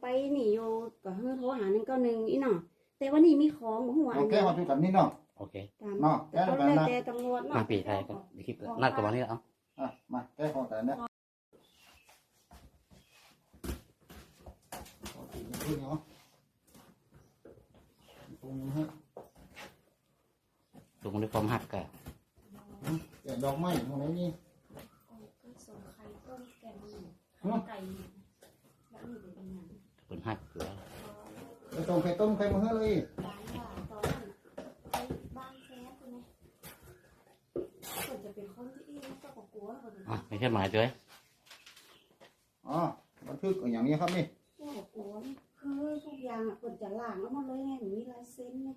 ไปนี่อยู่ก็เฮือโทรหาหนึ่งเก้าหนึ่งอีหน่อแต่ว่านี่มีของบ่หัวโอเคมาดูกันนี่เนาะโอเคตามเนาะแต่ต้องแก้แล้วกันนะแล้วแต่ตำรวจเนาะมาปีไทยกันเดี๋ยวคลิปนัดกันวันนี้แล้วเอาอะมาแก้ของกันนะโอเคนี่เนาะตรงนี้ฮะถุงด้วยความหักกันแกะดอกไม้ตรงไหนนี่ ก็ส่งไข่ต้มแกงหมู ฮะ ไก่แล้วนี่เป็นหยัง เป็น หักเกลือไปต้มไข่ต้มไข่มาให้เลยบ้านว่าตอนนั้นไปบ้านแฟนคนนี้คนจะเป็นคนที่อีนี่ก็กลัวคนนี้อะไม่ใช่หมายด้วยอ๋อบันทึกอย่างนี้ครับนี่ก็กลัวนี่คือทุกอย่างอะคนจะล้างแล้วหมดเลยไงมีลายเซ็นเนี่ย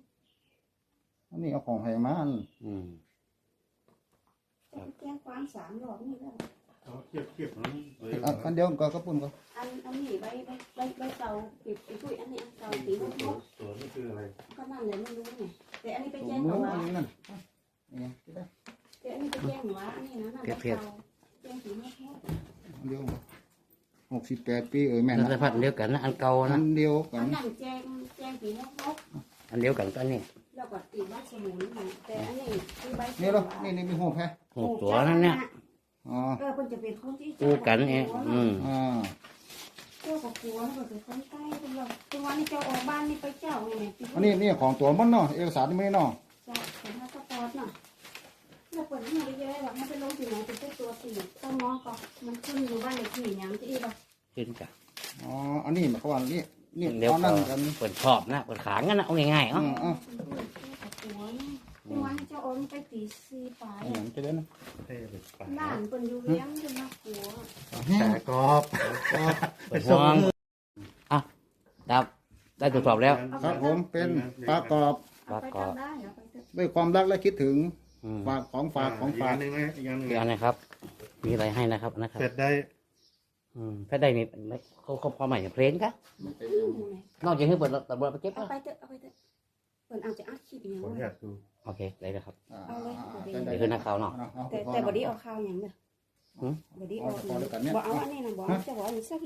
อันนี้เอาของไผ่มาอันอืมจะไปแจ้งความสามรอบนี่แล้วเทียบเทียบนะอันอันเดียวก็กระปุ่นก็ อันอันนี้ใบใบใบใบเตาปิดไอ้ตุ้ยอันนี้อันเตาตีนกตัวนี่คืออะไรก็นั่นเลยไม่รู้ไงแต่อันนี้ไปตรงแจ้งนู้หันวอันนี้นั่นนี่ที่ได้แต่อันนี้ไปแจ้งหัวอันนี้นะนั่นใบเตาแจ้งสีไม่พออันเดียวหกสิบแปดปีเอ้ยแม่นั่นนะจะพัดเดียวกันนะอันเก่าอันะนเดียวกัอันนนั้นแจ้งแจ้งสีไม่พออันเดียวกันก็นี่แล้วก็ตีบ้านสมุนไงแต่อันนี้คือใบนี่เหรอนี่นี่มีหกแฮะหกตัวนั่นเนี่ยอ๋อเออคนจะเป็นคนที่กูกันเองอืมอ่าเจ้ากับกลัวเขาเป็นคนใต้เป็นเราตัวนี้เจ้าออกบ้านนี่ไปเจ้าไงอันนี้นี่ของตัวมันเนาะเอกสารนี่ไม่เนาะจ้าเป็นพาสปอร์ตเนาะแล้วเปิดให้เยอะแบบให้ไปลงที่ไหนเป็นตัวสี่ต้องน้องก็มันขึ้นอยู่บ้านเลขที่อย่างที่แบบขึ้นกันอ๋ออันนี้หมายความว่านี่นี่เดี๋ยวตอนนั้นกันเปิดชอบนะเปิดขางกันนะเอาง่ายๆอ๋เอะออ๋อตัวนี่ตัวนี้เจ้าอ้นไปตีซีปลายอย่างจะได้นะเท่เลยปลาล้านเป็นอยู่เลี้ยงจนน่ากลัวแห้งแต่กรอบ เปิดห้องอะดับได้ตรวจสอบแล้วครับผมเป็นปลากรอบเอาไปทำได้เอาไปเถอะด้วยความรักและคิดถึงอืมฝากของฝากของฝากกนหนึ่งนะอีกอันหนึ่งเดี๋ยวนะครับ มีอะไรให้นะครับนะครับเสร็จได้อืมถ้าได้มีเขาเขาพอใหม่เพลงกะอืมไงนอกจากให้เปิดตำรวจไปเก็บเอาอะไปเถอะเอาไปเถอะเปิดเอาจะอัดคลิปอย่างขออนุเงี้ญายตดูโอเคได้เลยครับ อ่าเอาเลยอ่าเอาไปได้เดี๋ยวขึ้นหน้าข่าวเนาะเอาแต่เอาแต่บอดี้เอาข้าวอย่างเด้อ หืมบอดี้เอาเอาเอาด้วยกันเนี่ยบอกเอาอันนี้นะบอกเอาจะบอกอันนี้สัก